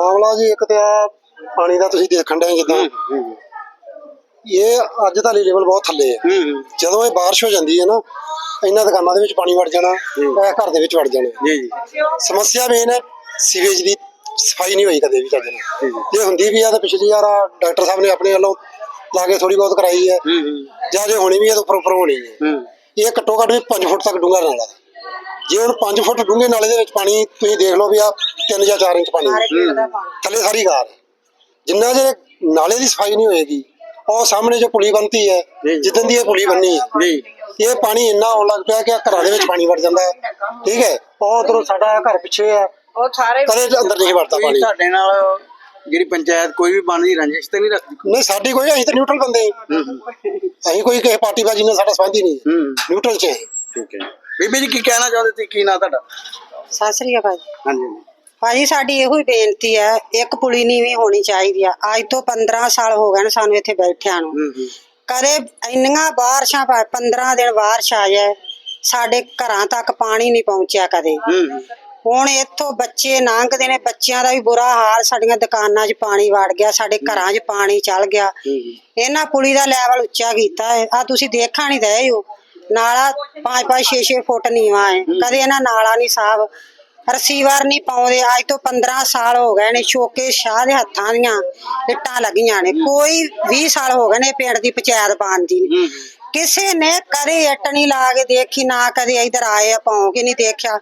ਮਾਮਲਾ ਜੀ ਇੱਕ ਤੇ ਆ ਪਾਣੀ ਦਾ ਤੁਸੀਂ ਦੇਖਣ ਡਏ ਜਿੱਦਾਂ। ਇਹ ਅੱਜ ਦਾ ਲੈਵਲ ਬਹੁਤ ਥੱਲੇ ਹੈ ਜਦੋਂ ਇਹ ਬਾਰਿਸ਼ ਹੋ ਜਾਂਦੀ ਹੈ ਨਾ ਇਹਨਾਂ ਦੁਕਾਨਾਂ ਦੇ ਵਿੱਚ ਪਾਣੀ ਵੜ ਜਾਣਾ ਇਹ ਘਰ ਦੇ ਵਿੱਚ ਵੜ ਜਾਣਾ। ਜੀ ਜੀ। ਸਮੱਸਿਆ ਮੇਨ ਹੈ ਸੀਵੇਜ ਦੀ ਸਫ਼ਾਈ ਨਹੀਂ ਹੋਈ ਕਦੇ ਵੀ ਚੱਜ ਨਾਲ। ਜੇ ਹੁੰਦੀ ਵੀ ਆ ਤਾਂ ਪਿਛਲੀ ਵਾਰ ਡਾਕਟਰ ਸਾਹਿਬ ਨੇ ਆਪਣੇ ਵੱਲੋਂ ਲਾ ਕੇ ਥੋੜੀ ਬਹੁਤ ਕਰਾਈ ਹੈ। ਜਾਂ ਜੇ ਹੋਣੀ ਵੀ ਹੈ ਤਾਂ ਉੱਪਰ ਉੱਪਰ ਹੋਣੀ ਹੈ। ਇਹ ਘੱਟੋ ਘੱਟ ਵੀ 5 ਫੁੱਟ ਤੱਕ ਡੂੰਘਾ ਨਾਲਾ। ਜੇ ਹੁਣ 5 ਫੁੱਟ ਡੂੰਘੇ ਨਾਲੇ ਦੇ ਵਿੱਚ ਪਾਣੀ ਤੁਸੀਂ ਦੇਖ ਲਓ ਵੀ ਆ 3 ਜਾਂ 4 ਇੰਚ ਪਾਣੀ। ਥੱਲੇ ਸਾਰੀ ਗਾਰ। ਜਿੰਨਾ ਜੇ ਨਾਲੇ ਦੀ ਸਫ਼ਾਈ ਨਹੀਂ ਹੋਏਗੀ ਉਹ ਸਾਹਮਣੇ ਜੋ ਪੁਲੀ ਬਣਤੀ ਹੈ ਜੀ। ਜਿੱਦਣ ਦੀ ਇਹ ਪੁਲੀ ਬਣਨੀ ਹੈ। ਜੀ। ਇਹ ਪਾਣੀ ਇੰਨਾ ਆਉਣ ਲੱਗ ਪਿਆ ਕਿ ਘਰਾਂ ਦੇ ਵਿੱਚ ਪਾਣੀ ਵੜ ਜਾਂਦਾ ਹੈ। ਠੀਕ ਹੈ? ਉਹ ਉਧਰੋਂ ਸਾਡਾ ਘਰ ਪਿੱਛੇ ਹੈ। ਉਹ ਸਾਰੇ ਕਦੇ ਅੰਦਰ ਨਹੀਂ ਵੜਦਾ ਪਾਣੀ। ਤੁਹਾਡੇ ਨਾਲ ਜਿਹੜੀ ਪੰਚਾਇਤ ਕੋਈ ਵੀ ਬਣਦੀ ਰੰਜਿਸ਼ ਤੇ ਨਹੀਂ ਰੱਖਦੀ ਨਹੀਂ ਸਾਡੀ ਕੋਈ ਅਸੀਂ ਤਾਂ ਨਿਊਟਰਲ ਬੰਦੇ ਹਾਂ। ਅਸੀਂ ਕੋਈ ਕਿਸੇ ਪਾਰਟੀ ਬਾਜੀ ਨਾਲ ਸਾਡਾ ਸੰਬੰਧ ਹੀ ਨਹੀਂ। ਨਿਊਟਰਲ ਚ ਹੈ। ਠੀਕ ਹੈ। ਬੀਬੀ ਜੀ ਕੀ ਕਹਿਣਾ ਚਾਹੁੰਦੇ ਸੀ? ਕੀ ਨਾਂ ਤੁਹਾਡਾ? ਸਤਿ ਸ੍ਰੀ ਅਕਾਲ ਹਾਂਜੀ। ਭਾਜੀ ਸਾਡੀ ਇਹੋ ਹੀ ਬੇਨਤੀ ਹੈ ਇੱਕ ਪੁਲੀ ਨੀਵੀਂ ਹੋਣੀ ਚਾਹੀਦੀ ਆ। ਅੱਜ ਤੋਂ 15 ਸਾਲ ਹੋ ਗਏ ਨੇ ਸਾਨੂੰ ਇੱਥੇ ਬੈਠਿਆਂ ਨੂੰ। ਕਦੇ ਇੰਨੀਆਂ ਬਾਰਿਸ਼ਾਂ ਪਾ 15 ਦਿਨ ਬਾਰਿਸ਼ ਆ ਜਾਏ ਸਾਡੇ ਘਰਾਂ ਤੱਕ ਪਾਣੀ ਨਹੀਂ ਪਹੁੰਚਿਆ ਕਦੇ। ਹੁਣ ਇੱਥੋਂ ਬੱਚੇ ਲੰਘਦੇ ਨੇ ਬੱਚਿਆਂ ਦਾ ਵੀ ਬੁਰਾ ਹਾਲ ਸਾਡੀਆਂ ਦੁਕਾਨਾਂ 'ਚ ਪਾਣੀ ਵੜ ਗਿਆ ਸਾਡੇ ਘਰਾਂ 'ਚ ਪਾਣੀ ਚੱਲ ਗਿਆ। ਇਹਨਾਂ ਪੁਲੀ ਦਾ ਲੈਵਲ ਉੱਚਾ ਕੀਤਾ ਹੈ। ਆ ਤੁਸੀਂ ਦੇਖਾ ਨਹੀਂ ਦਏ ਹੋ ਨਾਲਾ 5-5 6-6 ਫੁੱਟ ਨੀਵਾ ਹੈ। ਕਦੇ ਇਹਨਾਂ ਨਾਲਾ ਨਹੀਂ ਸਾਫ਼। ਰਸੀਵਰ ਨਹੀਂ ਪਾਉਂਦੇ। ਅੱਜ ਤੋਂ 15 ਸਾਲ ਹੋ ਗਏ ਨੇ ਸ਼ੋਕੇ ਸ਼ਾਹ ਦੇ ਹੱਥਾਂ ਦੀਆਂ ਇੱਟਾਂ ਲੱਗੀਆਂ ਨੇ। ਕੋਈ 20 ਸਾਲ ਹੋ ਗਏ ਨੇ ਪਿੰਡ ਦੀ ਪੰਚਾਇਤ ਬਣਦੀ ਨੇ ਕਿਸੇ ਨੇ ਕਦੇ ਇੱਟ ਨਹੀਂ ਲਾ ਕੇ ਦੇਖੀ ਨਾ ਕਦੇ ਇਧਰ ਆਏ ਆ ਪਾਉ ਕੇ ਨਹੀਂ ਦੇਖਿਆ।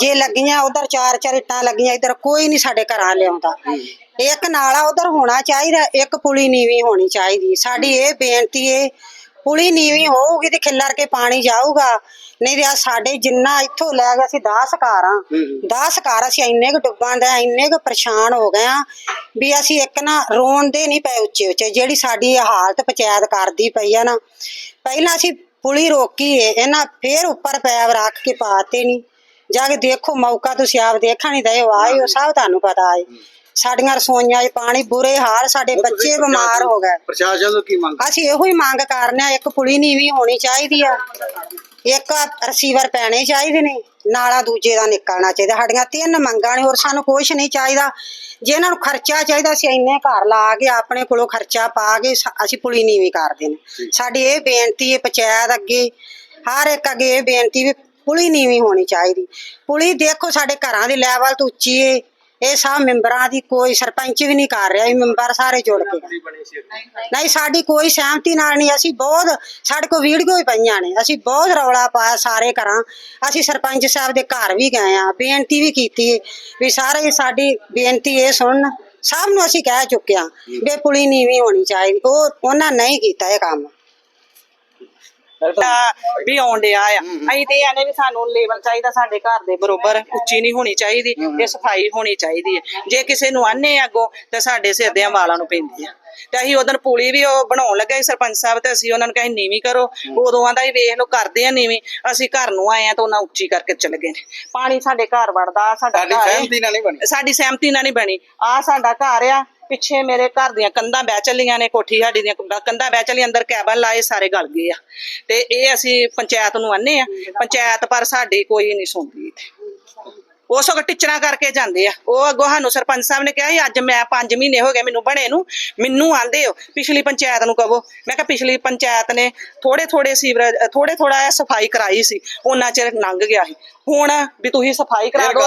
ਜੇ ਲੱਗੀਆਂ ਉਧਰ ਚਾਰ ਚਾਰ ਇੱਟਾਂ ਲੱਗੀਆਂ ਇਧਰ ਕੋਈ ਨਹੀਂ ਸਾਡੇ ਘਰਾਂ ਲਿਆਉਂਦਾ। ਇੱਕ ਨਾਲਾ ਉਧਰ ਹੋਣਾ ਚਾਹੀਦਾ ਇੱਕ ਪੁਲੀ ਨੀਵੀਂ ਹੋਣੀ ਚਾਹੀਦੀ। ਸਾਡੀ ਇਹ ਬੇਨਤੀ ਏ ਪੁਲੀ ਨੀਵੀਂ ਹੋਊਗੀ ਤੇ ਖਿੱਲਰ ਕੇ ਪਾਣੀ ਜਾਊਗਾ। ਨਹੀਂ ਤੇ ਆ ਸਾਡੇ ਜਿੰਨਾ ਇੱਥੋਂ ਲੈ ਗਏ ਅਸੀਂ 10 ਕਾਰਾਂ 10 ਕਾਰ ਅਸੀਂ ਇੰਨੇ ਕੁ ਡੁੱਬਾਂ ਦੇ ਇੰਨੇ ਕੁ ਪਰੇਸ਼ਾਨ ਹੋ ਗਏ ਆ ਵੀ ਅਸੀਂ ਇੱਕ ਨਾ ਰੋਣ ਦੇ ਨਹੀਂ ਪਏ ਉੱਚੇ ਉੱਚੇ ਜਿਹੜੀ ਸਾਡੀ ਇਹ ਹਾਲਤ ਪੰਚਾਇਤ ਕਰਦੀ ਪਈ ਆ ਨਾ। ਪਹਿਲਾਂ ਅਸੀਂ ਪੁਲੀ ਰੋਕੀ ਏ ਇਹਨਾਂ ਫੇਰ ਉੱਪਰ ਪੈਰ ਰੱਖ ਕੇ ਪਾਤੇ ਨਹੀਂ ਜਾ ਕੇ ਦੇਖੋ ਮੌਕਾ ਤੁਸੀਂ ਆਪ ਦੇਖਾ ਨਹੀਂ ਦਏ ਆਏ ਹੋ ਸਭ ਤੁਹਾਨੂੰ ਪਤਾ ਏ। ਸਾਡੀਆਂ ਰਸੋਈਆਂ 'ਚ ਪਾਣੀ ਬੁਰੇ ਹਾਲ ਸਾਡੇ ਬੱਚੇ ਬਿਮਾਰ ਹੋ ਗਏ। ਪ੍ਰਸ਼ਾਸਨ ਤੋਂ ਕੀ ਮੰਗ ਅਸੀਂ ਇਹੋ ਹੀ ਮੰਗ ਕਰਨੇ ਆ ਇੱਕ ਪੁਲੀ ਨੀਵੀਂ ਹੋਣੀ ਚਾਹੀਦੀ ਆ। ਇੱਕ ਰਸੀਵਰ ਪੈਣੇ ਚਾਹੀਦੇ ਨੇ ਨਾਲਾ ਦੂਜੇ ਦਾ ਨਿਕਲਣਾ ਚਾਹੀਦਾ। ਸਾਡੀਆਂ ਤਿੰਨ ਮੰਗਾਂ ਨੇ ਹੋਰ ਸਾਨੂੰ ਕੁਝ ਨਹੀਂ ਚਾਹੀਦਾ। ਜੇ ਇਹਨਾਂ ਨੂੰ ਖਰਚਾ ਚਾਹੀਦਾ ਅਸੀਂ ਇੰਨੇ ਘਰ ਲਾ ਕੇ ਆਪਣੇ ਕੋਲੋਂ ਖਰਚਾ ਪਾ ਕੇ ਸ- ਅਸੀਂ ਪੁਲੀ ਨੀਵੀਂ ਕਰਦੇ ਨੇ ਸਾਡੀ ਇਹ ਬੇਨਤੀ ਹੈ ਪੰਚਾਇਤ ਅੱਗੇ ਹਰ ਇੱਕ ਅੱਗੇ ਇਹ ਬੇਨਤੀ ਵੀ ਪੁਲੀ ਨੀਵੀਂ ਹੋਣੀ ਚਾਹੀਦੀ। ਪੁਲੀ ਦੇਖੋ ਸਾਡੇ ਘਰਾਂ ਦੀ ਲੈਵਲ ਤੋਂ ਉੱਚੀ ਏ। ਇਹ ਸਭ ਮੈਂਬਰਾਂ ਦੀ ਕੋਈ ਸਰਪੰਚ ਵੀ ਨਹੀਂ ਕਰ ਰਿਹਾ, ਇਹ ਮੈਂਬਰ ਸਾਰੇ ਜੁੜ ਕੇ। ਨਹੀਂ, ਸਾਡੀ ਕੋਈ ਸਹਿਮਤੀ ਨਾਲ ਨਹੀਂ, ਅਸੀਂ ਬਹੁਤ, ਸਾਡੇ ਕੋਲ ਵੀਡੀਓ ਹੀ ਪਈਆਂ ਨੇ, ਅਸੀਂ ਬਹੁਤ ਰੌਲਾ ਪਾਇਆ ਸਾਰੇ ਘਰਾਂ। ਅਸੀਂ ਸਰਪੰਚ ਸਾਹਿਬ ਦੇ ਘਰ ਵੀ ਗਏ ਆ ਬੇਨਤੀ ਵੀ ਕੀਤੀ ਵੀ ਸਾਰੇ ਸਾਡੀ ਬੇਨਤੀ ਇਹ ਸੁਣਨ, ਸਭ ਨੂੰ ਅਸੀਂ ਕਹਿ ਚੁੱਕਿਆ ਆ ਵੀ ਪੁਲੀ ਨੀਵੀਂ ਹੋਣੀ ਚਾਹੀਦੀ, ਉਹ, ਉਹਨਾਂ ਨਹੀਂ ਕੀਤਾ ਇਹ ਕੰਮ। ਵੀ ਆਉਣ ਡਿਆ ਆ। ਅਸੀਂ ਤੇ ਆਨੇ ਵੀ ਸਾਨੂੰ ਲੈਵਲ ਚਾਹੀਦਾ ਸਾਡੇ ਘਰ ਦੇ ਬਰੋਬਰ ਉੱਚੀ ਨਹੀਂ ਹੋਣੀ ਚਾਹੀਦੀ ਤੇ ਸਫ਼ਾਈ ਹੋਣੀ ਚਾਹੀਦੀ ਹੈ ਜੇ ਕਿਸੇ ਨੂੰ ਆਨੇ ਅੱਗੋਂ ਤੇ ਸਾਡੇ ਸਿਰ ਦੇ ਵਾਲਾਂ ਨੂੰ ਪੈਂਦੀ ਆ ਤੇ ਅਸੀਂ ਉਦੋਂ ਪੁਲੀ ਵੀ ਉਹ ਬਣਾਉਣ ਲੱਗੇ ਸਰਪੰਚ ਸਾਹਿਬ ਤੇ ਅਸੀਂ ਉਹਨਾਂ ਨੂੰ ਕਹੇ ਨੀਵੀਂ ਕਰੋ। ਉਦੋਂ ਆਂਦਾ ਹੀ ਵੇਖ ਲਓ ਕਰਦੇ ਆ ਨੀਵੀਂ। ਅਸੀਂ ਘਰ ਨੂੰ ਆਏ ਆ ਤਾਂ ਉਹਨਾਂ ਉੱਚੀ ਕਰਕੇ ਚਲੇ ਗਏ ਨੇ। ਪਾਣੀ ਸਾਡੇ ਘਰ ਵੜਦਾ ਸਾਡਾ। ਸਹਿਮਤੀ ਨਾਲ ਨਹੀਂ ਬਣੀ। ਸਾਡੀ ਸਹਿਮਤੀ ਨਾਲ ਨਹੀਂ ਬਣੀ। ਆ ਸਾਡਾ ਘਰ ਆ ਪਿੱਛੇ ਮੇਰੇ ਘਰ ਦੀਆਂ ਕੰਧਾਂ ਬਹਿ ਚੱਲੀਆਂ ਨੇ, ਕੋਠੀ ਸਾਡੀ ਦੀਆਂ ਕੰਧਾਂ- ਬਹਿ ਚੱਲੀਆਂ, ਅੰਦਰ ਕੈਬਨ ਲਾਏ, ਸਾਰੇ ਗਲ ਗਏ ਆ। ਤੇ ਇਹ ਅਸੀਂ ਪੰਚਾਇਤ ਨੂੰ ਆਨੇ ਆ, ਪੰਚਾਇਤ ਪਰ ਸਾਡੀ ਕੋਈ ਨਹੀਂ ਸੁਣਦੀ ਇੱਥੇ। ਉਹ ਸਗੋਂ ਟਿਚਰਾਂ ਕਰਕੇ ਜਾਂਦੇ ਆ। ਉਹ ਅੱਗੋਂ ਸਾਨੂੰ ਸਰਪੰਚ ਸਾਹਿਬ ਨੇ ਕਿਹਾ ਸੀ ਅੱਜ ਮੈਂ 5 ਮਹੀਨੇ ਹੋ ਗਏ ਮੈਨੂੰ ਬਣੇ ਨੂੰ ਮੈਨੂੰ ਆਂਦੇ ਹੋ ਪਿਛਲੀ ਪੰਚਾਇਤ ਨੂੰ ਕਹੋ। ਮੈਂ ਕਿਹਾ ਪਿਛਲੀ ਪੰਚਾਇਤ ਨੇ ਥੋੜੇ ਥੋੜੇ ਸੀਵਰੇਜ ਥੋੜੇ ਥੋੜਾ ਸਫ਼ਾਈ ਕਰਾਈ ਸੀ ਉਹਨਾਂ ਚਿਰ ਲੰਘ ਗਿਆ ਸੀ। ਹੁਣ ਵੀ ਤੁਸੀਂ ਸਫ਼ਾਈ ਕਰਾ ਦਿਓ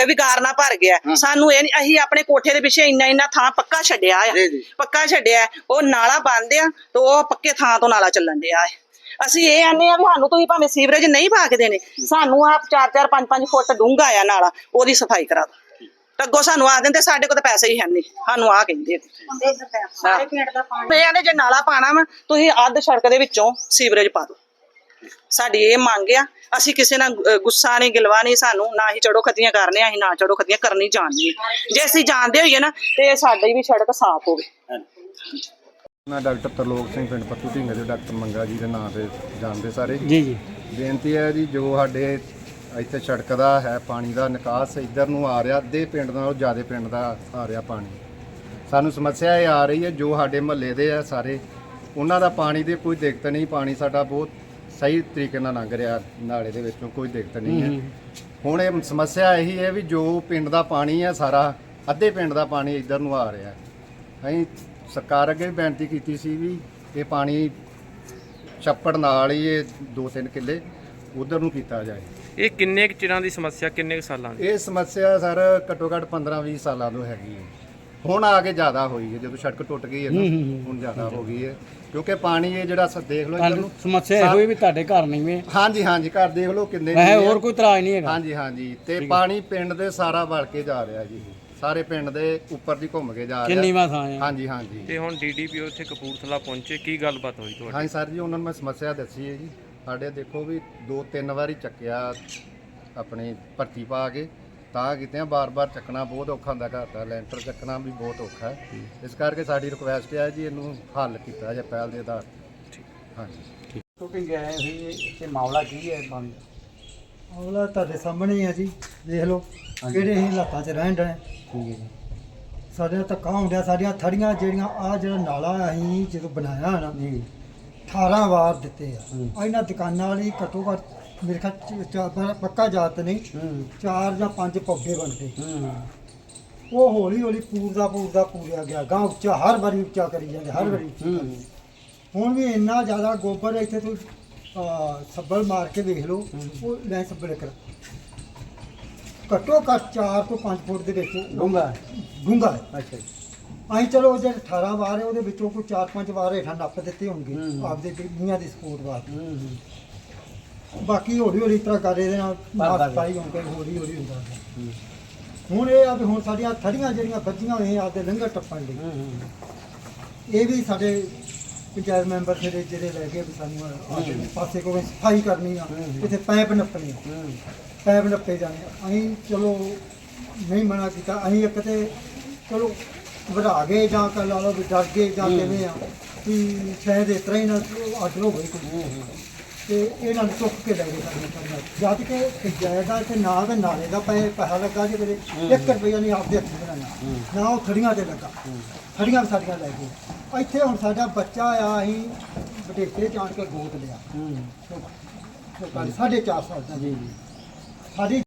ਇਹ ਵਿਗਾਰਨਾ ਭਰ ਗਿਆ। ਸਾਨੂੰ ਇਹ ਅਸੀਂ ਆਪਣੇ ਕੋਠੇ ਦੇ ਪਿੱਛੇ ਇੰਨਾ ਇੰਨਾ ਥਾਂ ਪੱਕਾ ਛੱਡਿਆ ਆ। ਪੱਕਾ ਛੱਡਿਆ ਉਹ ਨਾਲਾ ਬੰਦ ਆ ਤੇ ਉਹ ਪੱਕੇ ਥਾਂ ਤੋਂ ਨਾਲਾ ਚੱਲਣ ਡਿਆ ਹੈ ਅਸੀਂ ਇਹ ਆਨੇ ਆ ਵੀ ਸਾਨੂੰ ਤੁਸੀਂ ਭਾਵੇਂ ਸੀਵਰੇਜ ਨਹੀਂ ਪਾ ਕੇ ਦੇਣੇ ਸਾਨੂੰ ਆਪ 4-4 5-5 ਫੁੱਟ ਡੂੰਘਾ ਆ ਨਾਲਾ ਉਹਦੀ ਸਫ਼ਾਈ ਕਰਾ ਦਿਓ। ਅੱਗੋਂ ਸਾਨੂੰ ਆ ਦਿੰਦੇ ਸਾਡੇ ਕੋਲ ਤਾਂ ਪੈਸੇ ਹੀ ਹੈ ਨਹੀਂ ਸਾਨੂੰ ਆ ਕਹਿੰਦੇ ਸਾਰੇ ਪਿੰਡ ਦਾ ਪਾਣੀ। ਇਹ ਆਨੇ ਜੇ ਨਾਲਾ ਪਾਣਾ ਵਾ ਤੁਸੀਂ ਅੱਧ ਸੜਕ ਦੇ ਵਿੱਚੋਂ ਸੀਵਰੇਜ ਪਾ ਦਿਓ। ਸਾਡੀ ਇਹ ਮੰਗ ਆ ਅਸੀਂ ਕਿਸੇ ਨਾਲ ਗੁੱਸਾ ਨਹੀਂ ਗਿਲਵਾ ਨਹੀਂ ਸਾਨੂੰ ਨਾ ਹੀ ਚੜੋ ਖਤੀਆਂ ਕਰਨੇ ਆ, ਅਸੀਂ ਨਾ ਚੜੋ ਖਤੀਆਂ ਕਰਨੀ ਜਾਣਨੀ। ਜੇ ਅਸੀਂ ਜਾਣਦੇ ਹੋਈਏ ਨਾ ਤੇ ਸਾਡੀ ਵੀ ਸੜਕ ਸਾਫ਼ ਹੋਵੇ। ਮੈਂ ਡਾਕਟਰ ਤਰਲੋਕ ਸਿੰਘ ਪਿੰਡ ਪੱਤੂ ਢਿੰਗੇ ਦੇ ਡਾਕਟਰ ਮੰਗਾ ਜੀ ਦੇ ਨਾਂ ਤੇ ਜਾਣਦੇ ਸਾਰੇ। ਜੀ ਜੀ। ਬੇਨਤੀ ਹੈ ਜੀ ਜੋ ਸਾਡੇ ਇੱਥੇ ਸੜਕ ਦਾ ਹੈ ਪਾਣੀ ਦਾ ਨਿਕਾਸ ਇੱਧਰ ਨੂੰ ਆ ਰਿਹਾ ਅੱਧੇ ਪਿੰਡ ਨਾਲੋਂ ਜ਼ਿਆਦਾ ਪਿੰਡ ਦਾ ਆ ਰਿਹਾ ਪਾਣੀ। ਸਾਨੂੰ ਸਮੱਸਿਆ ਇਹ ਆ ਰਹੀ ਹੈ ਜੋ ਸਾਡੇ ਮਹੱਲੇ ਦੇ ਆ ਸਾਰੇ ਉਹਨਾਂ ਦਾ ਪਾਣੀ ਦੀ ਕੋਈ ਦਿੱਕਤ ਨਹੀਂ ਪਾਣੀ ਸਾਡਾ ਬਹੁਤ ਸਹੀ ਤਰੀਕੇ ਨਾਲ ਲੰਘ ਰਿਹਾ ਨਾਲੇ ਦੇ ਵਿੱਚੋਂ ਕੋਈ ਦਿੱਕਤ ਨਹੀਂ ਹੈ। ਹੁਣ ਇਹ ਸਮੱਸਿਆ ਇਹੀ ਹੈ ਵੀ ਜੋ ਪਿੰਡ ਦਾ ਪਾਣੀ ਹੈ ਸਾਰਾ ਅੱਧੇ ਪਿੰਡ ਦਾ ਪਾਣੀ ਇੱਧਰ ਨੂੰ ਆ ਰਿਹਾ ਅਸੀਂ ਸਰਕਾਰ ਅੱਗੇ ਵੀ ਬੇਨਤੀ ਕੀਤੀ ਸੀ ਵੀ ਇਹ ਪਾਣੀ ਛੱਪੜ ਨਾਲ ਹੀ ਇਹ ਦੋ ਤਿੰਨ ਕਿੱਲੇ ਉਧਰ ਨੂੰ ਕੀਤਾ ਜਾਏ। ਇਹ ਕਿੰਨੇ ਕੁ ਚਿਰਾਂ ਦੀ ਸਮੱਸਿਆ ਕਿੰਨੇ ਕੁ ਸਾਲਾਂ ਦੀ? ਇਹ ਸਮੱਸਿਆ ਸਰ ਘੱਟੋ ਘੱਟ 15-20 ਸਾਲਾਂ ਤੋਂ ਹੈਗੀ ਹੈ। ਹੁਣ ਆ ਕੇ ਜ਼ਿਆਦਾ ਹੋਈ ਹੈ ਜਦੋਂ ਸੜਕ ਟੁੱਟ ਗਈ ਹੈ ਨਾ ਹੁਣ ਜ਼ਿਆਦਾ ਹੋ ਗਈ ਹੈ। ਕਿਉਂਕਿ ਪਾਣੀ ਇਹ ਜਿਹੜਾ ਸ- ਦੇਖ ਲਓ ਇੱਧਰ ਨੂੰ ਸਮੱਸਿਆ ਇਹੋ ਹੀ ਵੀ ਤੁਹਾਡੇ ਘਰ ਨਹੀਂ ਵੇ ਹਾਂਜੀ ਹਾਂਜੀ ਘਰ ਦੇਖ ਲਓ ਕਿੰਨੇ ਵੈਸੇ ਹੋਰ। ਕੋਈ ਇਤਰਾਜ਼ ਨਹੀਂ ਹੈਗਾ। ਹਾਂਜੀ ਹਾਂਜੀ ਤੇ ਪਾਣੀ ਪਿੰਡ ਦੇ ਸਾਰਾ ਵਲ ਕੇ ਜਾ ਰਿਹਾ ਜੀ। ਸਾਰੇ ਪਿੰਡ ਦੇ ਉੱਪਰ ਦੀ ਘੁੰਮ ਕੇ ਜਾ ਕਿੰਨੀ ਰਿਹਾ ਵਾਰ ਥਾਂ ਆ ਹਾਂਜੀ ਹਾਂਜੀ। ਤੇ ਹੁਣ ਡੀਡੀਪੀਓ ਇੱਥੇ ਕਪੂਰਥਲਾ ਪਹੁੰਚੇ ਕੀ ਗੱਲਬਾਤ ਹੋਈ ਤੁਹਾਡੀ? ਹਾਂਜੀ ਸਰ ਜੀ ਉਹਨਾਂ ਨੂੰ ਮੈਂ ਸਮੱਸਿਆ ਦੱਸੀ ਹੈ ਜੀ। ਸਾਡੇ ਦੇਖੋ ਵੀ ਦੋ ਤਿੰਨ ਵਾਰੀ ਚੱਕਿਆ ਆਪਣੀ ਭਰਤੀ ਪਾ ਕੇ ਤਾਂ ਕਿਤੇ ਆ ਬਾਰ-ਬਾਰ ਚੱਕਣਾ ਬਹੁਤ ਔਖਾ ਹੁੰਦਾ ਘਰ ਦਾ ਲੈਂਟਰ ਚੱਕਣਾ ਵੀ ਬਹੁਤ ਔਖਾ ਹੈ। ਇਸ ਕਰਕੇ ਸਾਡੀ ਰਿਕੁਐਸਟ ਹੈ ਜੀ ਇਹਨੂੰ ਹੱਲ ਕੀਤਾ ਜਾਏ ਪਹਿਲ ਦੇ ਆਧਾਰ ਤੇ। ਹਾਂਜੀ। ਸ਼ੂਟਿੰਗ ਗਏ ਸੀ ਤੇ ਮਾਮਲਾ ਕੀ ਹੈ ਪਾਣੀ ਆਵਲਾ ਤੁਹਾਡੇ ਸਾਹਮਣੇ ਹੀ ਆ ਜੀ ਦੇਖ ਲਓ ਕਿਹੜੇ ਹੀ ਹਾਲਾਤਾਂ 'ਚ ਰਹਿਣ ਡਏ। ਠੀਕ ਹੈ ਜੀ। ਸਾਡੇ ਧੱਕਾ ਹੁੰਦਿਆ ਸਾਡੀਆਂ ਥੜੀਆਂ ਜਿਹੜੀਆਂ ਆ ਜਿਹੜਾ ਨਾਲਾ ਅਸੀਂ ਜਦੋਂ ਬਣਾਇਆ ਨਾ ਜੀ। 18 ਵਾਰ ਦਿੱਤੇ ਆ। ਇਹਨਾਂ ਦੁਕਾਨਾਂ ਵਾਲੀ ਘੱਟੋ ਘੱਟ ਮੇਰੇ ਖਿਆਲ ਚ- ਚ- ਪਰ- ਪੱਕਾ ਜਾਤ ਨਹੀਂ ਚਾਰ ਜਾਂ ਪੰਜ ਪੌਦੇ ਬਣਦੇ। ਉਹ ਹੌਲੀ ਹੌਲੀ ਪੂਰਦਾ ਪੂਰਦਾ ਪੂਰਿਆ ਗਿਆ। ਗਾਂ ਉੱਚਾ ਹਰ ਵਾਰੀ ਉੱਚਾ ਕਰੀ ਜਾਂਦੇ ਹਰ ਵਾਰੀ। ਹੁਣ ਵੀ ਇੰਨਾ ਜ਼ਿਆਦਾ ਗੋਬਰ ਇੱਥੇ ਤੋਂ ਸੱਬਲ ਮਾਰ ਕੇ ਵੇਖ ਲਓ ਉਹ ਲੈ ਸੱਬਲ ਕਰ ਘੱਟੋ ਘੱਟ 4 ਤੋਂ 5 ਫੁੱਟ ਦੇ ਵਿੱਚ ਡੂੰਘਾ ਹੈ। ਅੱਛਾ ਜੀ। ਅਸੀਂ ਚਲੋ ਜਿਹੜੇ 18 ਵਾਰ ਹੈ ਉਹਦੇ ਵਿੱਚੋਂ ਕੋਈ 4-5 ਵਾਰ ਹੇਠਾਂ ਨੱਪ ਦਿੱਤੇ ਹੋਣਗੇ। ਆਪਦੇ ਮੀਆਂ ਦੀ ਸਪੋਰਟ ਵਾਸਤੇ। ਬਾਕੀ ਹੌਲੀ ਹੌਲੀ ਤਰ੍ਹਾਂ ਕਰ ਇਹਦੇ ਨਾਲ ਮਾਸ। ਪਾਈ ਹੁੰਦਾ ਹੌਲੀ ਹੌਲੀ ਹੁੰਦਾ। ਹੁਣ ਇਹ ਆ ਵੀ ਹੁਣ ਸਾਡੀਆਂ ਥੜੀਆਂ ਜਿਹੜੀਆਂ ਬੱਜੀਆਂ ਹੋਈਆਂ ਆਪਦੇ ਲੰਗਰ ਟੱਪਣ ਲਈ। ਇਹ ਵੀ ਸਾਡੇ ਪੰਚਾਇਤ ਮੈਂਬਰ ਜਿਹੜੇ ਜਿਹੜੇ ਲੈ ਕੇ ਵੀ ਸਾਨੂੰ ਪਾਸੇ ਕੋਈ ਸਫ਼ਾਈ ਕਰਨੀ ਆ। ਇੱਥੇ ਪੈਪ ਨੱਪਣੀ ਆ। ਪੈਪ ਨੱਪੇ ਜਾਣੇ ਆ। ਅਸੀਂ ਚਲੋ ਨਹੀਂ ਮਨਾ ਕੀਤਾ। ਅਸੀਂ ਇੱਕ ਤੇ ਚਲੋ ਘਬਰਾ ਗਏ ਜਾਂ ਕਹ ਲਾ ਲਓ ਵੀ ਡਰ ਗਏ ਜਾਂ ਕਿਵੇਂ ਆ ਵੀ ਸ਼ਾਇਦ ਇਸ ਤਰ੍ਹਾਂ ਹੀ ਨਾ ਅੱਡ ਹੋ ਗਈ ਕੋਈ। ਤੇ ਇਹਨਾਂ ਨੂੰ ਚੁੱਕ ਕੇ ਲੈ ਗਏ ਸਾਡੇ ਕਰਨਾ ਜਦ ਕਿ ਪੰਚਾਇਤਾਂ ਤੇ ਨਾ ਤੇ ਨਾਲੇ ਦਾ ਪੈ ਪੈਸਾ ਲੱਗਾ ਜੀ ਮੇਰੇ 1 ਰੁਪਈਆ ਨਹੀਂ ਆਪਦੇ ਹੱਥੀਂ ਬਣਾਇਆ। ਨਾ ਉਹ ਥੜੀਆਂ ਤੇ ਲੱਗਾ। ਥੜੀਆਂ ਵੀ ਸਾਡੀਆਂ ਲੈ ਗਏ ਇੱਥੇ ਹੁਣ ਸਾਡਾ ਬੱਚਾ ਆ ਅਸੀਂ ਬਟੇਕੇ ਜਾਣ ਕੇ ਗੋਦ ਲਿਆ। ਹੂੰ। ਚਾਰ ਸਾਲ ਦਾ। ਜੀ ਜੀ। ਸਾਡੀ